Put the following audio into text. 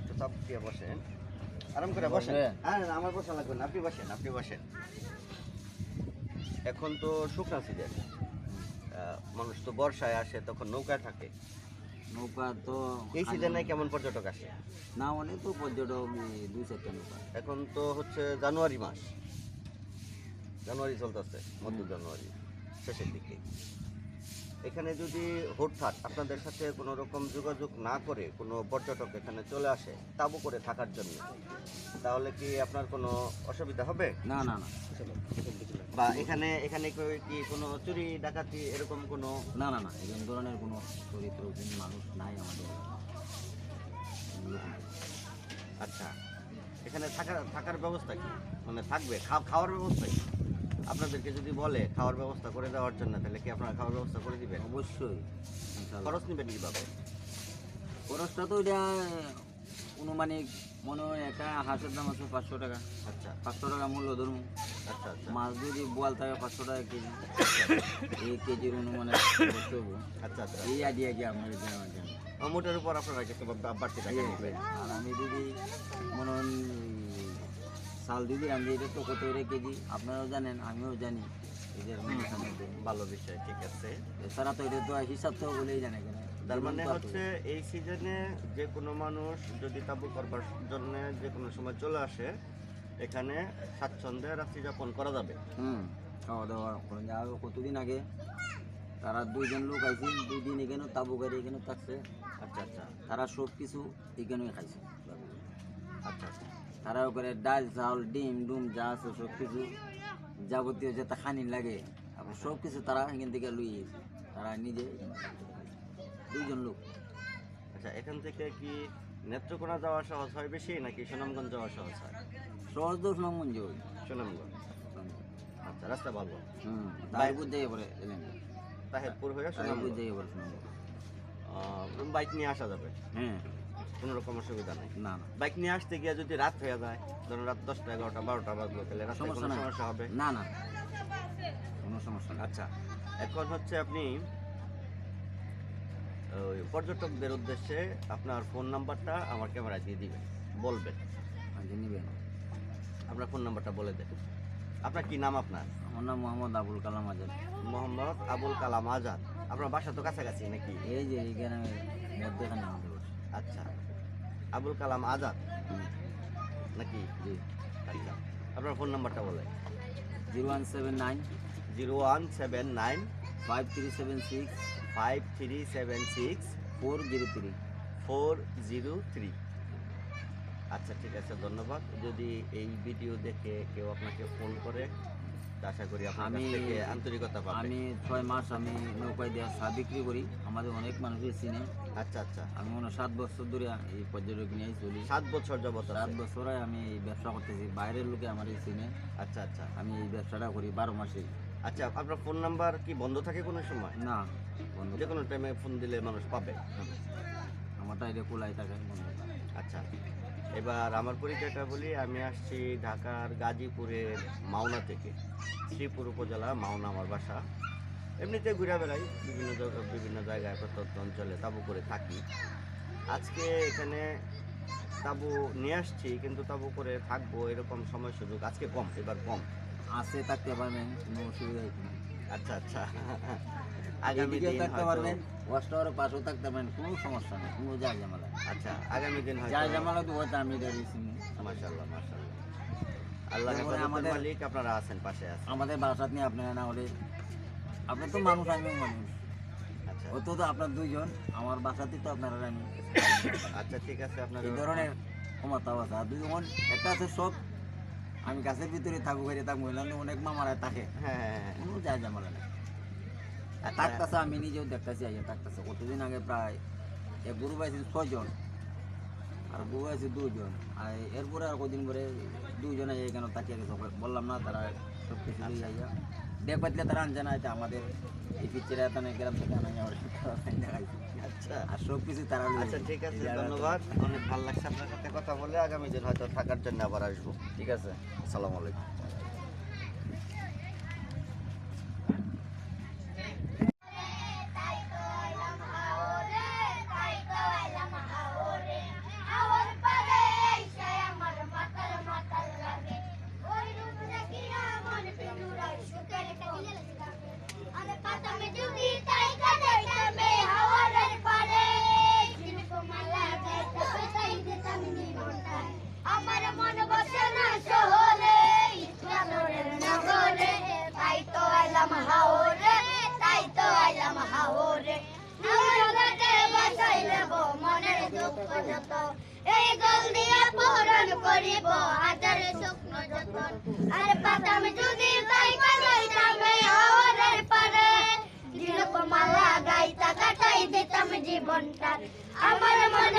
একটু চাপ দিয়ে বসেন। আরাম করে বসেন। হ্যাঁ আমার বসা লাগবে না। আপনি বসেন আপনি বসেন। এখন তো শুকনা সিজন মানুষ তো বর্ষায় আসে তখন নৌকায় থাকে। নৌকা তো এই সিজনে কেমন পর্যটক আসে? না অনেক তো পর্যটক দুই চারটা নৌকা। এখন তো হচ্ছে জানুয়ারি মাস। জানুয়ারি চলতেছে মধ্য জানুয়ারি শেষের দিকে। এখানে যদি হঠাৎ আপনাদের সাথে কোনো রকম যোগাযোগ না করে কোনো পর্যটক এখানে চলে আসে তাবু করে থাকার জন্য তাহলে কি আপনার কোনো অসুবিধা হবে? না না না। বা এখানে এখানে কি- কোনো চুরি ডাকাতি এরকম কোনো? না না না এরকম ধরনের কোনো চরিত্রহীন মানুষ নাই আমাদের। আচ্ছা এখানে থাকার থাকার ব্যবস্থা কি? মানে থাকবে? খাওয়া খাওয়ার ব্যবস্থা কি? আপনাদেরকে যদি বলে খাওয়ার ব্যবস্থা করে দেওয়ার জন্য তাহলে কি আপনারা খাওয়ার ব্যবস্থা করে দিবেন? অবশ্যই। খরচ নেবেন কীভাবে? খরচটা তো এটা অনুমানিক মনে হয় একটা হাঁসের দাম আছে পাঁচশো টাকা। আচ্ছা। পাঁচশো টাকা মূল্য ধরুন। আচ্ছা আচ্ছা। মাছ যদি বোয়াল থাকে পাঁচশো টাকা কেজি। এই কেজির অনুমানে আচ্ছা আচ্ছা। এই আইডিয়া কি আপনার জানা মোটের উপর আপনারা কিছু বাড়তি আর আমি যদি মনে চাল দিদি আমি এটা তো কত করে কেজি আপনারাও জানেন আমিও জানি। এদের ভালো বিষয় ঠিক আছে? এছাড়া তো এটা তো হিসাব তো বলেই জানে কেন তার মানে হচ্ছে এই সিজনে যে কোনো মানুষ যদি তাবু করবার জন্য যে কোনো সময় চলে আসে এখানে স্বাচ্ছন্দ্যে রাত্রি যাপন করা যাবে। হুম খাওয়া দাওয়া করেন যা কতদিন আগে? তারা দুইজন লোক আইছে দুই দিন এখানে তাবু গাড়ি এখানে থাকছে। আচ্ছা আচ্ছা। তারা সব কিছু এখানেই খাইছে। আচ্ছা আচ্ছা। তারা করে ডাল চাউল ডিম ডুম যা আছে সব কিছু যাবতীয় যেটা খানি লাগে সব কিছু তারা এখান থেকে লুই তারা নিজে দুইজন লোক। আচ্ছা এখান থেকে কি নেত্রকোনা যাওয়া সহজ হয় বেশি নাকি সুনামগঞ্জ যাওয়া সহজ হয়? সহজ দোষ নমঞ্জ সুনামগঞ্জ। আচ্ছা রাস্তা ভালো। হুম তাইপুর যাই পরে এলেন তাহেরপুর হয়ে সুনামগঞ্জ। যাই পরে শুনব বাইক নিয়ে আসা যাবে? হ্যাঁ। কোনো রকম অসুবিধা নেই। না না। বাইক নিয়ে আসতে গিয়ে যদি রাত হয়ে যায় ধরুন রাত দশটা এগারোটা বারোটা বাজলো তাহলে সমস্যা সমস্যা হবে? না না। কোনো সমস্যা না আচ্ছা এখন হচ্ছে আপনি ওই পর্যটকদের উদ্দেশ্যে আপনার ফোন নাম্বারটা আমার ক্যামেরায় দিয়ে দিবেন বলবেন। নিবেন? আপনার ফোন নাম্বারটা বলে দেন। আপনার কি নাম আপনার? আমার নাম মোহাম্মদ আবুল কালাম আজাদ। মোহাম্মদ আবুল কালাম আজাদ। আপনার বাসা তো কাছাকাছি নাকি? এই যে এই গ্রামের মধ্যেখানে আমাদের বাসা। আচ্ছা আবুল কালাম আজাদ? নাকি? জি আচ্ছা। আপনার ফোন নাম্বারটা বলে zero one seven nine. Zero one seven nine. Five three seven six five three seven six four zero three four zero three আচ্ছা ঠিক আছে ধন্যবাদ। যদি এই ভিডিও দেখে কেউ আপনাকে ফোন করে আশা করি আমি- আন্তরিকতা পাবেন আমি ছয় মাস আমি নৌকায় দেওয়া চা বিক্রি করি। আমাদের অনেক মানুষের চিনে। আচ্ছা আচ্ছা। আমি মনে হয় সাত বছর ধরে এই পর্যটক নিয়েই চলি। সাত বছর যাবত সাত। বছরে আমি এই ব্যবসা করতেছি। বাইরের লোকে আমার এই চিনে। আচ্ছা আচ্ছা। আমি এই ব্যবসাটা করি বারো মাসে আচ্ছা আপনার ফোন নাম্বার কি বন্ধ থাকে কোনো সময়? না বন্ধ যে কোনো টাইমে ফোন দিলে মানুষ পাবে। আমারটা এটা খোলাই থাকে বন্ধ থাকে। আচ্ছা। এবার আমার পরিচয়টা বলি, আমি আসছি ঢাকার গাজীপুরের মাওনা থেকে, শ্রীপুর উপজেলা মাওনা আমার বাসা। এমনিতে ঘুরে বেড়াই, বিভিন্ন জায়গায় বিভিন্ন জায়গায় প্রত্যন্ত অঞ্চলে তাবু করে থাকি। আজকে এখানে তাবু নিয়ে আসছি, কিন্তু তাবু করে থাকব এরকম সময় সুযোগ আজকে কম, এবার কম। আসে থাকতে পারবেন, কোনো অসুবিধা আচ্ছা আচ্ছা। আগামী দিন থাকতে পারবেন। ওয়াশ টাওয়ারের পাশেও থাকতে পারবেন কোনো সমস্যা নেই কোনো যা ঝামেলা আচ্ছা আগামী দিন যা ঝামেলা তো হয়তো আমি। মাশাআল্লাহ মাশাআল্লাহ। আল্লাহ আমাদের- মালিক আপনারা আছেন পাশে আছেন। আমাদের বাসাত নিয়ে আপনারা না হলে আপনি তো মানুষ আমিও মানুষ। আচ্ছা। ও তো আপনার দুইজন আমার বাসাতে তো আপনারা আমি। আচ্ছা ঠিক আছে আপনার এই ধরনের ক্ষমতা আছে। আর দুইজন একটা আছে সব আমি গাছের ভিতরে থাকব ঘরে থাকব অনেক মামারা থাকে হ্যাঁ হ্যাঁ, হ্যাঁ। কোনো যায় নেই। থাকতেছে আমি নিজেও দেখতেছি আইয়া থাকতেছে কতদিন আগে প্রায় এক গরু পাইছি ছয়জন আর গরু আছে দুজন আর এরপরে আর কদিন পরে দুজন আইয়া কেন তাকিয়ে গেছে বললাম না তারা সব কিছু আইয়া দেখ পাতলে তারা আনজানা না আমাদের এই পিকচারে এত না গ্রাম থেকে আনা যাওয়ার আচ্ছা। আর সব কিছু তারা আচ্ছা ঠিক আছে ধন্যবাদ। অনেক ভালো লাগছে আপনার সাথে কথা বলে। আগামী দিন হয়তো থাকার জন্য আবার আসব। ঠিক আছে। আসসালামু আলাইকুম। এই দল দিয়া পহরণ করিব, হাজারে যত আর পাতাম যদি তাই কাটাইতামে অহরের পারে। দিলক মালা গাইতা কাটাই দিতাম জীবনটা। আমার মনে